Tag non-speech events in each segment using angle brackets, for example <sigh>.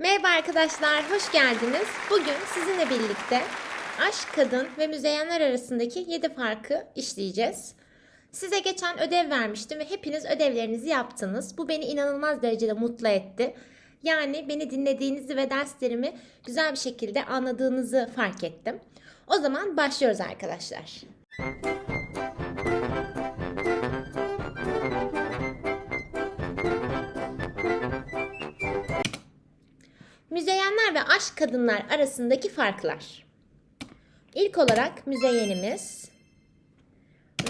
Merhaba arkadaşlar, hoş geldiniz. Bugün sizinle birlikte aşk, kadın ve müzeyyenler arasındaki 7 farkı işleyeceğiz. Size geçen ödev vermiştim ve hepiniz ödevlerinizi yaptınız. Bu beni inanılmaz derecede mutlu etti. Yani beni dinlediğinizi ve derslerimi güzel bir şekilde anladığınızı fark ettim. O zaman başlıyoruz arkadaşlar. Müzeyyenler ve aşk kadınlar arasındaki farklar. İlk olarak müzeyyenimiz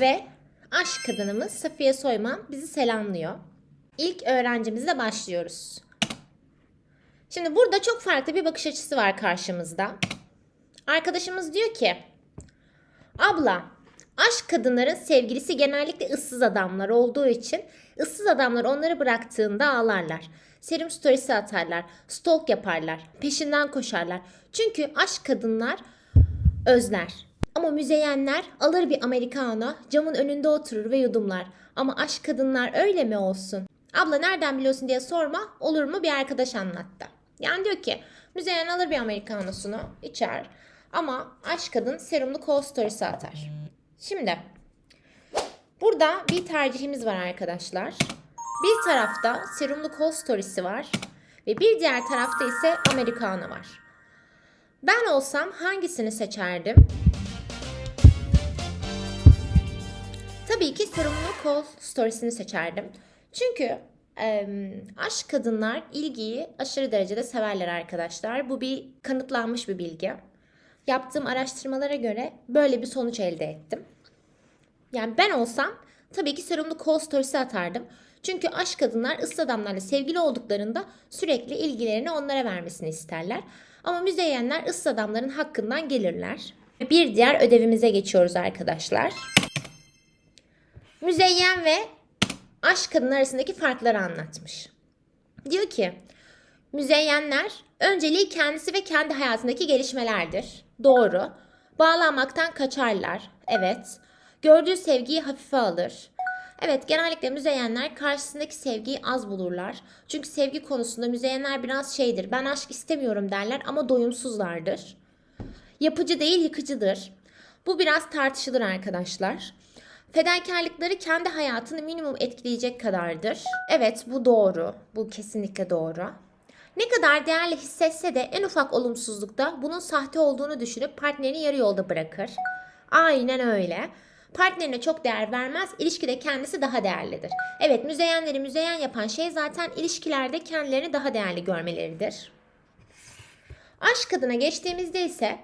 ve aşk kadınımız Safiye Soyman bizi selamlıyor. İlk öğrencimizle başlıyoruz. Şimdi burada çok farklı bir bakış açısı var karşımızda. Arkadaşımız diyor ki, abla aşk kadınların sevgilisi genellikle ıssız adamlar olduğu için ıssız adamlar onları bıraktığında ağlarlar. Serum storiesi atarlar, stalk yaparlar, peşinden koşarlar. Çünkü aşk kadınlar özler. Ama müzeyyenler alır bir americano, camın önünde oturur ve yudumlar. Ama aşk kadınlar öyle mi olsun? Abla nereden biliyorsun diye sorma, olur mu bir arkadaş anlattı. Yani diyor ki müzeyyen alır bir americanosunu, içer. Ama aşk kadın serumlu call storiesi atar. Şimdi burada bir tercihimiz var arkadaşlar. Bir tarafta serumlu call storiesi var ve bir diğer tarafta ise americano var. Ben olsam hangisini seçerdim? Tabii ki sorumlu call storiesini seçerdim. Çünkü e, aşk kadınlar ilgiyi aşırı derecede severler arkadaşlar. Bu bir kanıtlanmış bir bilgi. Yaptığım araştırmalara göre böyle bir sonuç elde ettim. Yani ben olsam tabii ki serumlu call storiesi atardım. Çünkü aşk kadınlar ıssız adamlarla sevgili olduklarında sürekli ilgilerini onlara vermesini isterler. Ama müzeyyenler ıssız adamların hakkından gelirler. Bir diğer ödevimize geçiyoruz arkadaşlar. Müzeyyen ve aşk kadın arasındaki farkları anlatmış. Diyor ki, müzeyyenler önceliği kendisi ve kendi hayatındaki gelişmelerdir. Doğru. Bağlanmaktan kaçarlar. Evet. Gördüğü sevgiyi hafife alır. Evet genellikle müzeyyenler karşısındaki sevgiyi az bulurlar. Çünkü sevgi konusunda müzeyyenler biraz şeydir. Ben aşk istemiyorum derler ama doyumsuzlardır. Yapıcı değil yıkıcıdır. Bu biraz tartışılır arkadaşlar. Fedakarlıkları kendi hayatını minimum etkileyecek kadardır. Evet bu doğru. Bu kesinlikle doğru. Ne kadar değerli hissetse de en ufak olumsuzlukta bunun sahte olduğunu düşünüp partnerini yarı yolda bırakır. Aynen öyle. Partnerine çok değer vermez, ilişkide kendisi daha değerlidir. Evet, müzeyyenleri müzeyyen yapan şey zaten ilişkilerde kendilerini daha değerli görmeleridir. Aşk kadına geçtiğimizde ise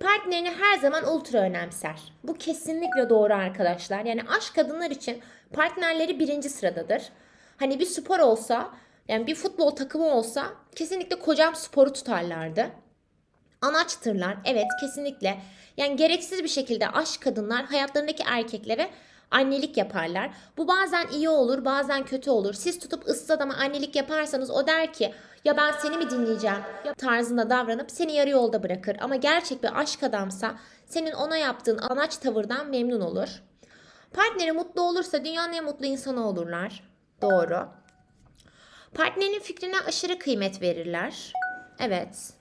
partnerini her zaman ultra önemser. Bu kesinlikle doğru arkadaşlar. Yani aşk kadınlar için partnerleri birinci sıradadır. Hani bir spor olsa, yani bir futbol takımı olsa kesinlikle kocam sporu tutarlardı. Anaçtırlar. Evet kesinlikle. Yani gereksiz bir şekilde aşk kadınlar hayatlarındaki erkeklere annelik yaparlar. Bu bazen iyi olur, bazen kötü olur. Siz tutup ıssız adama annelik yaparsanız o der ki ya ben seni mi dinleyeceğim tarzında davranıp seni yarı yolda bırakır. Ama gerçek bir aşk adamsa senin ona yaptığın anaç tavırdan memnun olur. Partneri mutlu olursa dünyanın en mutlu insanı olurlar. Doğru. Partnerinin fikrine aşırı kıymet verirler. Evet.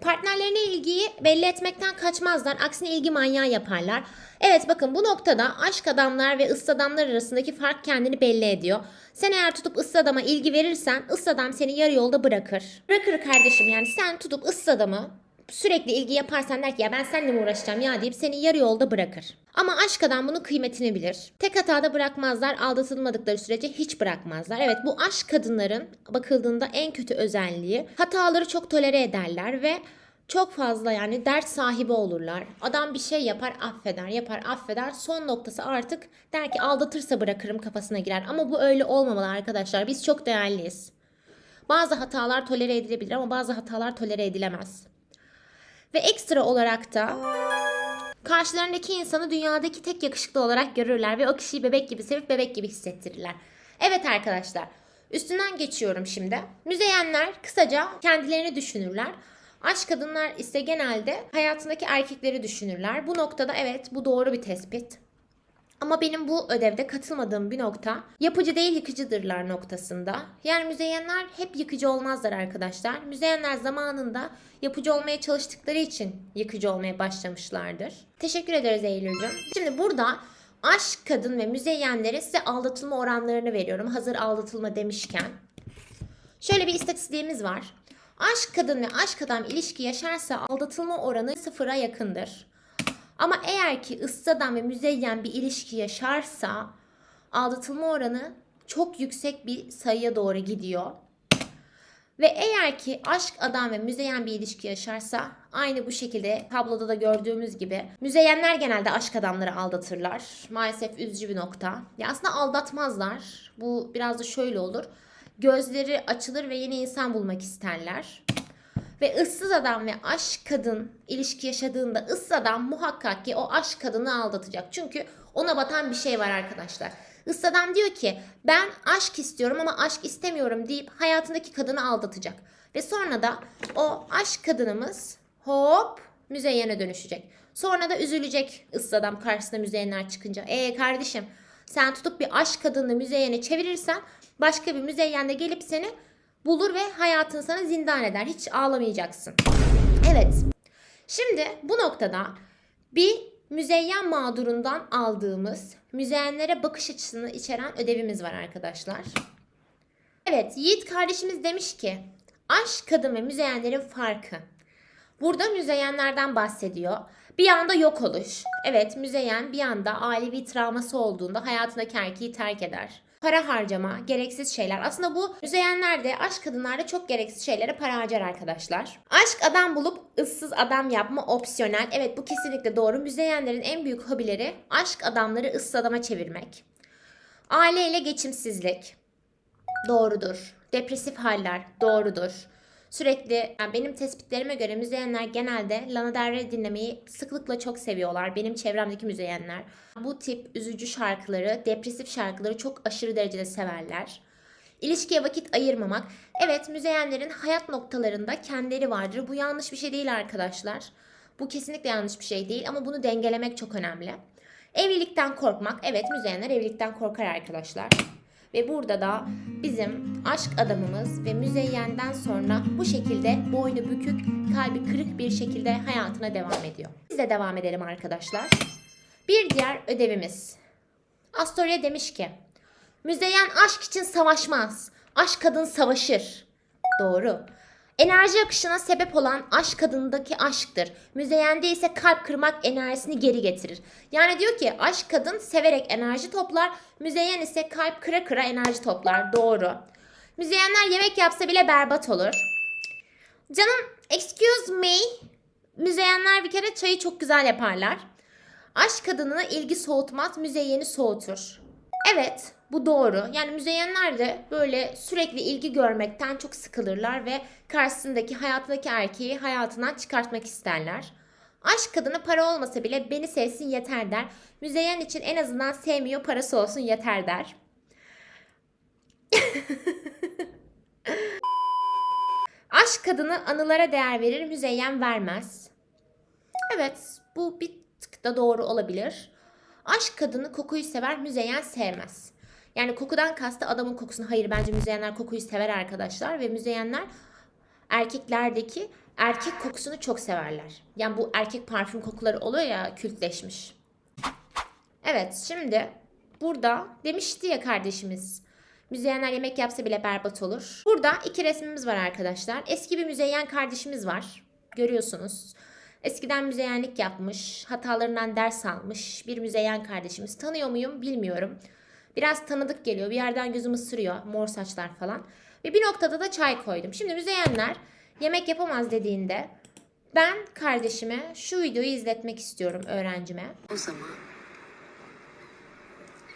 Partnerlerine ilgiyi belli etmekten kaçmazlar. Aksine ilgi manyağı yaparlar. Evet bakın bu noktada aşk adamlar ve ıssız adamlar arasındaki fark kendini belli ediyor. Sen eğer tutup ıssız adama ilgi verirsen ıssız adam seni yarı yolda bırakır. Bırakır kardeşim yani sen tutup ıssız adamı sürekli ilgi yaparsan der ki ya ben seninle mi uğraşacağım ya deyip seni yarı yolda bırakır. Ama aşk adam bunun kıymetini bilir. Tek hatada bırakmazlar, aldatılmadıkları sürece hiç bırakmazlar. Evet bu aşk kadınların bakıldığında en kötü özelliği hataları çok tolere ederler ve çok fazla yani dert sahibi olurlar. Adam bir şey yapar affeder, yapar affeder. Son noktası artık der ki aldatırsa bırakırım kafasına girer. Ama bu öyle olmamalı arkadaşlar. Biz çok değerliyiz. Bazı hatalar tolere edilebilir ama bazı hatalar tolere edilemez. Ve ekstra olarak da karşılarındaki insanı dünyadaki tek yakışıklı olarak görürler ve o kişiyi bebek gibi sevip bebek gibi hissettirirler. Evet arkadaşlar, üstünden geçiyorum şimdi. Müzeyyenler kısaca kendilerini düşünürler. Aşk kadınlar ise genelde hayatındaki erkekleri düşünürler. Bu noktada evet bu doğru bir tespit. Ama benim bu ödevde katılmadığım bir nokta yapıcı değil yıkıcıdırlar noktasında. Yani müzeyyenler hep yıkıcı olmazlar arkadaşlar. Müzeyyenler zamanında yapıcı olmaya çalıştıkları için yıkıcı olmaya başlamışlardır. Teşekkür ederiz Eylül'cüm. Şimdi burada aşk, kadın ve müzeyyenlerin size aldatılma oranlarını veriyorum. Hazır aldatılma demişken. Şöyle bir istatistiğimiz var. Aşk kadın ve aşk adam ilişki yaşarsa aldatılma oranı sıfıra yakındır. Ama eğer ki ıssadan ve müzeyyen bir ilişki yaşarsa aldatılma oranı çok yüksek bir sayıya doğru gidiyor. Ve eğer ki aşk adam ve müzeyyen bir ilişki yaşarsa aynı bu şekilde tabloda da gördüğümüz gibi müzeyyenler genelde aşk adamları aldatırlar. Maalesef üzücü bir nokta. Ya aslında aldatmazlar. Bu biraz da şöyle olur. Gözleri açılır ve yeni insan bulmak isterler. Ve ıssız adam ve aşk kadın ilişki yaşadığında ıssız adam muhakkak ki o aşk kadını aldatacak. Çünkü ona batan bir şey var arkadaşlar. Issız adam diyor ki ben aşk istiyorum ama aşk istemiyorum deyip hayatındaki kadını aldatacak. Ve sonra da o aşk kadınımız hop müzeyyene dönüşecek. Sonra da üzülecek ıssız adam karşısına müzeyyenler çıkınca. E kardeşim sen tutup bir aşk kadını müzeyyene çevirirsen başka bir müzeyyen de gelip seni bulur ve hayatını sana zindan eder. Hiç ağlamayacaksın. Evet. Şimdi bu noktada bir müzeyyen mağdurundan aldığımız müzeyyenlere bakış açısını içeren ödevimiz var arkadaşlar. Evet Yiğit kardeşimiz demiş ki aşk kadın ve müzeyyenlerin farkı. Burada müzeyyenlerden bahsediyor. Bir anda yok oluş. Evet müzeyyen bir anda ailevi travması olduğunda hayatındaki erkeği terk eder. Para harcama, gereksiz şeyler. Aslında bu müzeyyenlerde, aşk kadınlarda çok gereksiz şeylere para harcar arkadaşlar. Aşk adam bulup ıssız adam yapma opsiyonel. Evet bu kesinlikle doğru. Müzeyyenlerin en büyük hobileri aşk adamları ıssız adama çevirmek. Aileyle geçimsizlik. Doğrudur. Depresif haller. Doğrudur. Sürekli yani benim tespitlerime göre müzeyyenler genelde Lana Del Rey dinlemeyi sıklıkla çok seviyorlar. Benim çevremdeki müzeyyenler. Bu tip üzücü şarkıları, depresif şarkıları çok aşırı derecede severler. İlişkiye vakit ayırmamak. Evet müzeyyenlerin hayat noktalarında kendileri vardır. Bu yanlış bir şey değil arkadaşlar. Bu kesinlikle yanlış bir şey değil ama bunu dengelemek çok önemli. Evlilikten korkmak. Evet müzeyyenler evlilikten korkar arkadaşlar. Ve burada da bizim aşk adamımız ve müzeyyenden sonra bu şekilde boynu bükük, kalbi kırık bir şekilde hayatına devam ediyor. Biz de devam edelim arkadaşlar. Bir diğer ödevimiz. Astoria demiş ki, müzeyyen aşk için savaşmaz, aşk kadın savaşır. Doğru. Enerji akışına sebep olan aşk kadındaki aşktır. Müzeyende ise kalp kırmak enerjisini geri getirir. Yani diyor ki aşk kadın severek enerji toplar, müzeyyen ise kalp kıra kıra enerji toplar. Doğru. Müzeyyenler yemek yapsa bile berbat olur. Canım excuse me. Müzeyyenler bir kere çayı çok güzel yaparlar. Aşk kadınına ilgi soğutmaz, müzeyyeni soğutur. Evet, bu doğru. Yani müzeyyenler de böyle sürekli ilgi görmekten çok sıkılırlar ve karşısındaki hayatındaki erkeği hayatından çıkartmak isterler. Aşk kadını para olmasa bile beni sevsin yeter der. Müzeyyen için en azından sevmiyor parası olsun yeter der. <laughs> Aşk kadını anılara değer verir, müzeyyen vermez. Evet, bu bir tık da doğru olabilir. Aşk kadını kokuyu sever, müzeyyen sevmez. Yani kokudan kastı adamın kokusunu. Hayır bence müzeyyenler kokuyu sever arkadaşlar ve müzeyyenler erkeklerdeki erkek kokusunu çok severler. Yani bu erkek parfüm kokuları oluyor ya kültleşmiş. Evet şimdi burada demişti ya kardeşimiz müzeyyenler yemek yapsa bile berbat olur. Burada iki resmimiz var arkadaşlar. Eski bir müzeyyen kardeşimiz var. Görüyorsunuz. Eskiden müzeyyenlik yapmış, hatalarından ders almış bir müzeyyen kardeşimiz. Tanıyor muyum bilmiyorum. Biraz tanıdık geliyor. Bir yerden gözüm ısırıyor. Mor saçlar falan. Ve bir noktada da çay koydum. Şimdi müzeyyenler yemek yapamaz dediğinde ben kardeşime şu videoyu izletmek istiyorum öğrencime. O zaman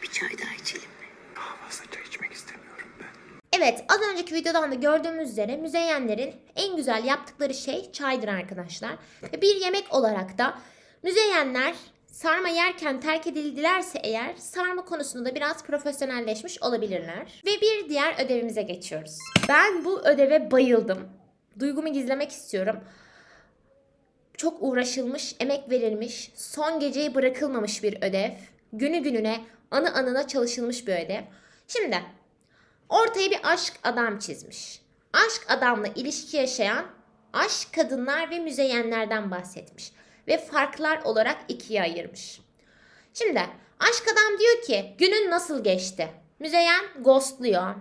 bir çay daha içelim mi? Daha fazla çay içmek istemiyorum ben. Evet az önceki videodan da gördüğümüz üzere müzeyyenlerin en güzel yaptıkları şey çaydır arkadaşlar. Ve bir yemek olarak da müzeyyenler sarma yerken terk edildilerse eğer sarma konusunda da biraz profesyonelleşmiş olabilirler. Ve bir diğer ödevimize geçiyoruz. Ben bu ödeve bayıldım. Duygumu gizlemek istiyorum. Çok uğraşılmış, emek verilmiş, son geceyi bırakılmamış bir ödev. Günü gününe, anı anına çalışılmış bir ödev. Şimdi ortaya bir aşk adam çizmiş. Aşk adamla ilişki yaşayan aşk kadınlar ve müzeyyenlerden bahsetmiş. Ve farklar olarak ikiye ayırmış. Şimdi aşk adam diyor ki günün nasıl geçti? Müzeyyen ghostluyor.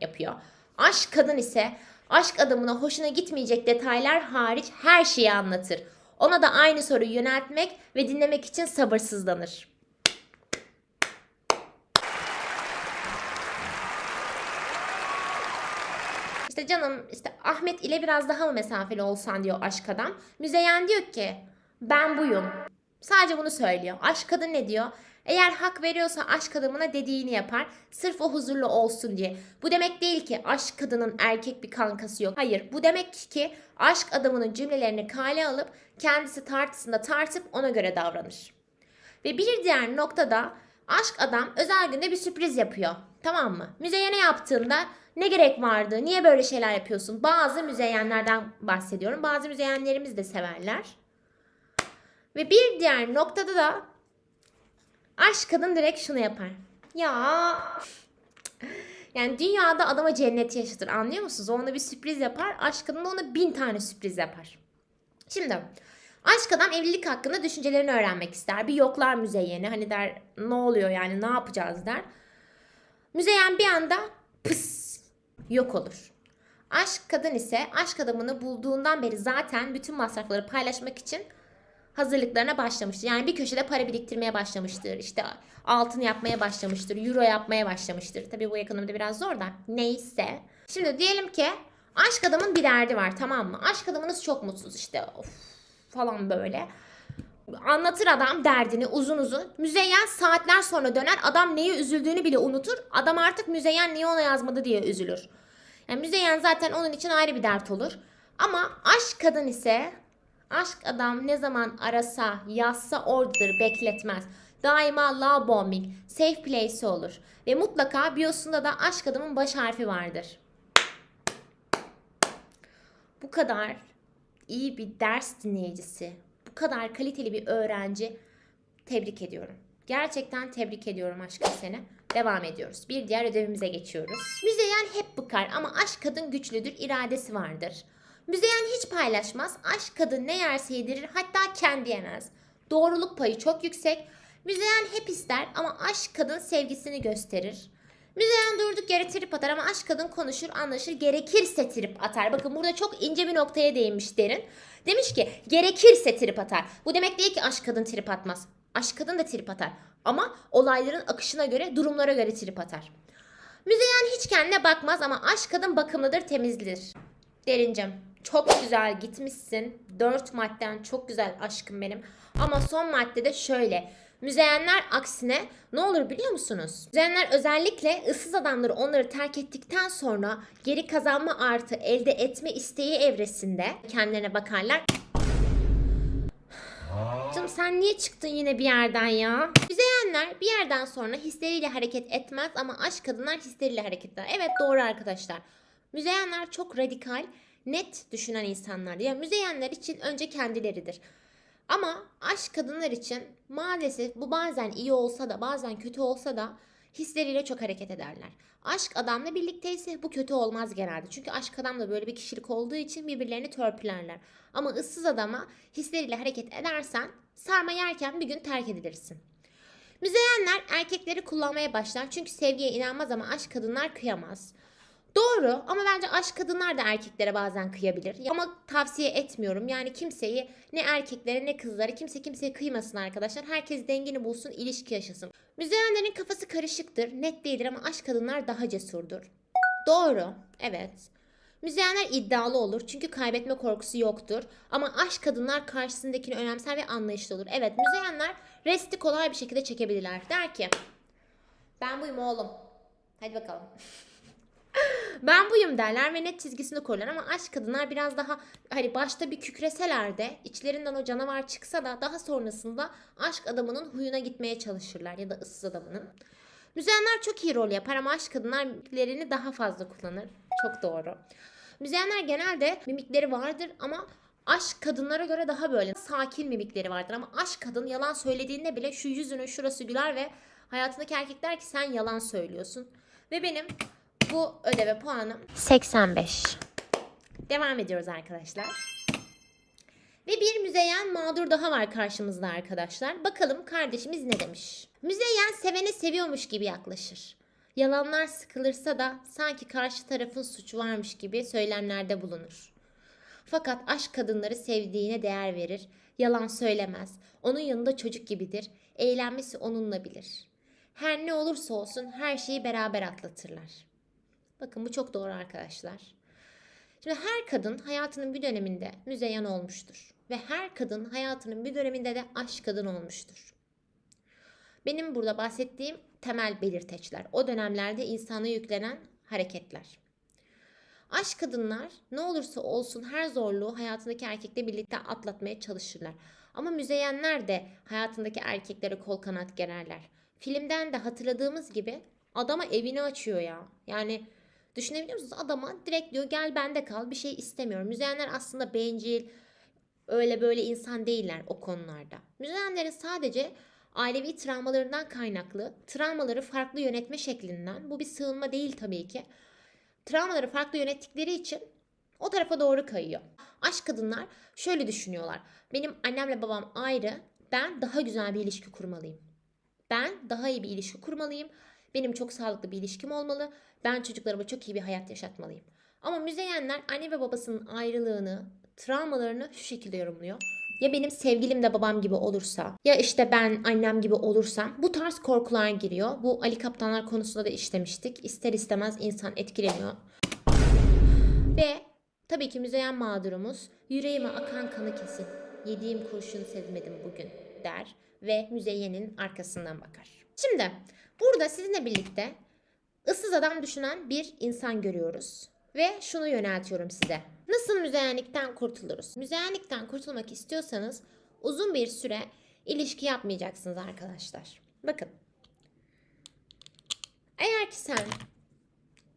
Yapıyor. Aşk kadın ise aşk adamına hoşuna gitmeyecek detaylar hariç her şeyi anlatır. Ona da aynı soruyu yöneltmek ve dinlemek için sabırsızlanır. İşte canım işte Ahmet ile biraz daha mı mesafeli olsan diyor aşk adam. Müzeyyen diyor ki ben buyum. Sadece bunu söylüyor. Aşk kadın ne diyor? Eğer hak veriyorsa aşk adamına dediğini yapar. Sırf o huzurlu olsun diye. Bu demek değil ki aşk kadının erkek bir kankası yok. Hayır bu demek ki aşk adamının cümlelerini kale alıp kendisi tartısında tartıp ona göre davranır. Ve bir diğer noktada aşk adam özel günde bir sürpriz yapıyor. Tamam mı? Müzeyene yaptığında ne gerek vardı? Niye böyle şeyler yapıyorsun? Bazı müzeyyenlerden bahsediyorum. Bazı müzeyyenlerimiz de severler. Ve bir diğer noktada da aşk kadın direkt şunu yapar. Ya yani dünyada adama cennet yaşatır anlıyor musunuz? O ona bir sürpriz yapar. Aşk kadın da ona bin tane sürpriz yapar. Şimdi aşk adam evlilik hakkında düşüncelerini öğrenmek ister. Bir yoklar müzeyyeni. Hani der ne oluyor yani ne yapacağız der. Müzeyyen bir anda pıs yok olur. Aşk kadın ise aşk adamını bulduğundan beri zaten bütün masrafları paylaşmak için hazırlıklarına başlamıştır. Yani bir köşede para biriktirmeye başlamıştır. İşte altın yapmaya başlamıştır. Euro yapmaya başlamıştır. Tabii bu ekonomide biraz zor da. Neyse. Şimdi diyelim ki aşk adamın bir derdi var tamam mı? Aşk adamınız çok mutsuz işte of falan böyle. Anlatır adam derdini uzun uzun. Müzeyyen saatler sonra döner. Adam neye üzüldüğünü bile unutur. Adam artık Müzeyyen niye ona yazmadı diye üzülür. Yani Müzeyyen zaten onun için ayrı bir dert olur. Ama aşk kadın ise aşk adam ne zaman arasa, yazsa oradadır, bekletmez. Daima love bombing, safe place olur. Ve mutlaka biosunda da aşk adamın baş harfi vardır. Bu kadar iyi bir ders dinleyicisi, kadar kaliteli bir öğrenci tebrik ediyorum. Gerçekten tebrik ediyorum aşkım seni. Devam ediyoruz. Bir diğer ödevimize geçiyoruz. Müzeyyen hep bıkar ama aşk kadın güçlüdür, iradesi vardır. Müzeyyen hiç paylaşmaz. Aşk kadın ne yerse yedirir hatta kendi yemez. Doğruluk payı çok yüksek. Müzeyyen hep ister ama aşk kadın sevgisini gösterir. Müzeyyen durduk yere trip atar ama aşk kadın konuşur, anlaşır, gerekirse trip atar. Bakın burada çok ince bir noktaya değinmiş derin. Demiş ki gerekirse trip atar. Bu demek değil ki aşk kadın trip atmaz. Aşk kadın da trip atar. Ama olayların akışına göre, durumlara göre trip atar. Müzeyyen hiç kendine bakmaz ama aşk kadın bakımlıdır, temizdir. Derincim çok güzel gitmişsin. Dört madden çok güzel aşkım benim. Ama son maddede şöyle. Müzeyyenler aksine ne olur biliyor musunuz? Müzeyyenler özellikle ıssız adamları onları terk ettikten sonra geri kazanma artı elde etme isteği evresinde kendilerine bakarlar. Canım sen niye çıktın yine bir yerden ya? Müzeyyenler bir yerden sonra hisleriyle hareket etmez ama aşk kadınlar hisleriyle hareket eder. Evet doğru arkadaşlar. Müzeyyenler çok radikal, net düşünen insanlar. Yani müzeyyenler için önce kendileridir. Ama aşk kadınlar için maalesef bu bazen iyi olsa da bazen kötü olsa da hisleriyle çok hareket ederler. Aşk adamla birlikteyse bu kötü olmaz genelde. Çünkü aşk adamla böyle bir kişilik olduğu için birbirlerini törpülerler. Ama ıssız adama hisleriyle hareket edersen sarma yerken bir gün terk edilirsin. Müzeyyenler erkekleri kullanmaya başlar çünkü sevgiye inanmaz ama aşk kadınlar kıyamaz. Doğru ama bence aşk kadınlar da erkeklere bazen kıyabilir. Ama tavsiye etmiyorum. Yani kimseyi ne erkeklere ne kızlara kimse kimseye kıymasın arkadaşlar. Herkes dengini bulsun, ilişki yaşasın. Müzeyyenlerin kafası karışıktır, net değildir ama aşk kadınlar daha cesurdur. Doğru, evet. Müzeyyenler iddialı olur çünkü kaybetme korkusu yoktur. Ama aşk kadınlar karşısındakini önemser ve anlayışlı olur. Evet müzeyyenler resti kolay bir şekilde çekebilirler. Der ki ben buyum oğlum. Hadi bakalım. <laughs> ben buyum derler ve net çizgisini korurlar ama aşk kadınlar biraz daha hani başta bir kükreseler de içlerinden o canavar çıksa da daha sonrasında aşk adamının huyuna gitmeye çalışırlar ya da ıssız adamının. Müzeyyenler çok iyi rol yapar ama aşk kadınlar mimiklerini daha fazla kullanır. Çok doğru. Müzeyyenler genelde mimikleri vardır ama Aşk kadınlara göre daha böyle sakin mimikleri vardır ama aşk kadın yalan söylediğinde bile şu yüzünün şurası güler ve hayatındaki erkek der ki sen yalan söylüyorsun. Ve benim bu ödeve puanım 85. Devam ediyoruz arkadaşlar. Ve bir müzeyyen mağdur daha var karşımızda arkadaşlar. Bakalım kardeşimiz ne demiş. Müzeyyen seveni seviyormuş gibi yaklaşır. Yalanlar sıkılırsa da sanki karşı tarafın suçu varmış gibi söylemlerde bulunur. Fakat aşk kadınları sevdiğine değer verir. Yalan söylemez. Onun yanında çocuk gibidir. Eğlenmesi onunla bilir. Her ne olursa olsun her şeyi beraber atlatırlar. Bakın bu çok doğru arkadaşlar. Şimdi her kadın hayatının bir döneminde müzeyyen olmuştur. Ve her kadın hayatının bir döneminde de aşk kadın olmuştur. Benim burada bahsettiğim temel belirteçler. O dönemlerde insana yüklenen hareketler. Aşk kadınlar ne olursa olsun her zorluğu hayatındaki erkekle birlikte atlatmaya çalışırlar. Ama müzeyyenler de hayatındaki erkeklere kol kanat gererler. Filmden de hatırladığımız gibi adama evini açıyor ya. Yani düşünebiliyor musunuz? Adama direkt diyor gel bende kal bir şey istemiyorum. Müzeyyenler aslında bencil, öyle böyle insan değiller o konularda. Müzeyyenlerin sadece ailevi travmalarından kaynaklı, travmaları farklı yönetme şeklinden, bu bir sığınma değil tabii ki. Travmaları farklı yönettikleri için o tarafa doğru kayıyor. Aşk kadınlar şöyle düşünüyorlar. Benim annemle babam ayrı, ben daha güzel bir ilişki kurmalıyım. Ben daha iyi bir ilişki kurmalıyım. Benim çok sağlıklı bir ilişkim olmalı. Ben çocuklarıma çok iyi bir hayat yaşatmalıyım. Ama müzeyyenler anne ve babasının ayrılığını, travmalarını şu şekilde yorumluyor. Ya benim sevgilim de babam gibi olursa, ya işte ben annem gibi olursam bu tarz korkular giriyor. Bu Ali Kaptanlar konusunda da işlemiştik. İster istemez insan etkileniyor. Ve tabii ki müzeyyen mağdurumuz yüreğime akan kanı kesin. Yediğim kurşunu sezmedim bugün der ve müzeyyenin arkasından bakar. Şimdi burada sizinle birlikte ıssız adam düşünen bir insan görüyoruz. Ve şunu yöneltiyorum size. Nasıl müzeyyenlikten kurtuluruz? Müzeyyenlikten kurtulmak istiyorsanız uzun bir süre ilişki yapmayacaksınız arkadaşlar. Bakın. Eğer ki sen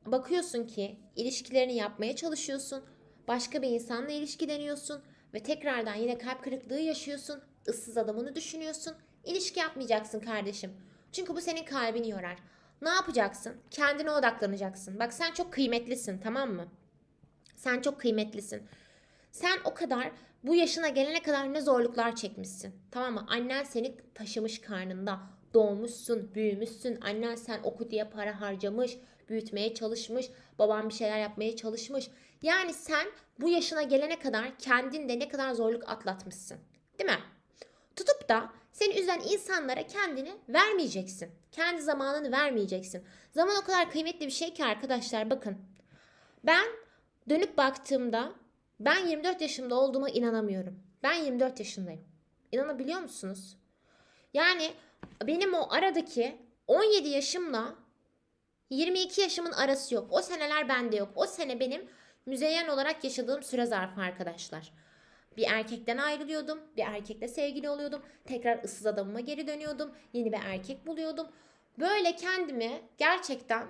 bakıyorsun ki ilişkilerini yapmaya çalışıyorsun. Başka bir insanla ilişki deniyorsun ve tekrardan yine kalp kırıklığı yaşıyorsun. ıssız adamını düşünüyorsun. İlişki yapmayacaksın kardeşim. Çünkü bu senin kalbini yorar. Ne yapacaksın? Kendine odaklanacaksın. Bak sen çok kıymetlisin tamam mı? Sen çok kıymetlisin. Sen o kadar bu yaşına gelene kadar ne zorluklar çekmişsin. Tamam mı? Annen seni taşımış karnında. Doğmuşsun, büyümüşsün. Annen sen oku diye para harcamış, büyütmeye çalışmış. Baban bir şeyler yapmaya çalışmış. Yani sen bu yaşına gelene kadar kendinde ne kadar zorluk atlatmışsın. Değil mi? Tutup da seni üzen insanlara kendini vermeyeceksin. Kendi zamanını vermeyeceksin. Zaman o kadar kıymetli bir şey ki arkadaşlar bakın. Ben dönüp baktığımda ben 24 yaşımda olduğuma inanamıyorum. Ben 24 yaşındayım. İnanabiliyor musunuz? Yani benim o aradaki 17 yaşımla 22 yaşımın arası yok. O seneler bende yok. O sene benim müzeyyen olarak yaşadığım süre zarfı arkadaşlar. Bir erkekten ayrılıyordum. Bir erkekle sevgili oluyordum. Tekrar ıssız adamıma geri dönüyordum. Yeni bir erkek buluyordum. Böyle kendimi gerçekten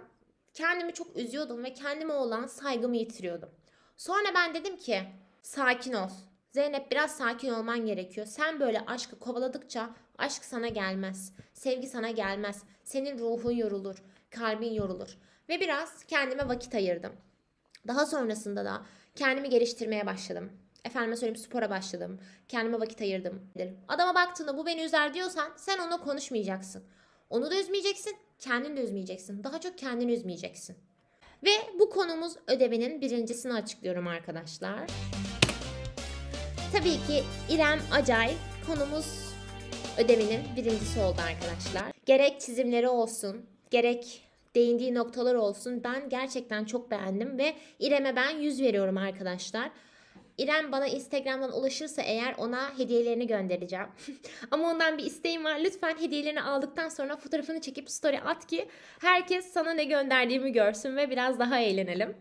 kendimi çok üzüyordum ve kendime olan saygımı yitiriyordum. Sonra ben dedim ki sakin ol. Zeynep biraz sakin olman gerekiyor. Sen böyle aşkı kovaladıkça aşk sana gelmez. Sevgi sana gelmez. Senin ruhun yorulur. Kalbin yorulur. Ve biraz kendime vakit ayırdım. Daha sonrasında da kendimi geliştirmeye başladım. Efendime söyleyeyim spora başladım. Kendime vakit ayırdım. Adama baktığında bu beni üzer diyorsan sen onunla konuşmayacaksın. Onu da üzmeyeceksin, kendini de üzmeyeceksin. Daha çok kendini üzmeyeceksin. Ve bu konumuz ödevinin birincisini açıklıyorum arkadaşlar. Tabii ki İrem Acay konumuz ödevinin birincisi oldu arkadaşlar. Gerek çizimleri olsun, gerek değindiği noktalar olsun ben gerçekten çok beğendim ve İrem'e ben 100 veriyorum arkadaşlar. İrem bana Instagram'dan ulaşırsa eğer ona hediyelerini göndereceğim. <laughs> Ama ondan bir isteğim var. Lütfen hediyelerini aldıktan sonra fotoğrafını çekip story at ki herkes sana ne gönderdiğimi görsün ve biraz daha eğlenelim.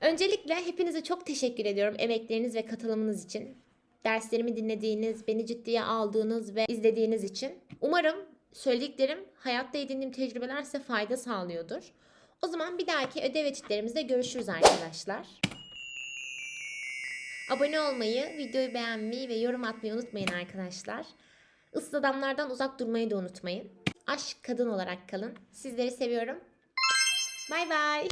Öncelikle hepinize çok teşekkür ediyorum emekleriniz ve katılımınız için. Derslerimi dinlediğiniz, beni ciddiye aldığınız ve izlediğiniz için. Umarım söylediklerim hayatta edindiğim tecrübeler size fayda sağlıyordur. O zaman bir dahaki ödev etütlerimizde görüşürüz arkadaşlar. Abone olmayı, videoyu beğenmeyi ve yorum atmayı unutmayın arkadaşlar. Issız adamlardan uzak durmayı da unutmayın. Aşk kadın olarak kalın. Sizleri seviyorum. Bay bay.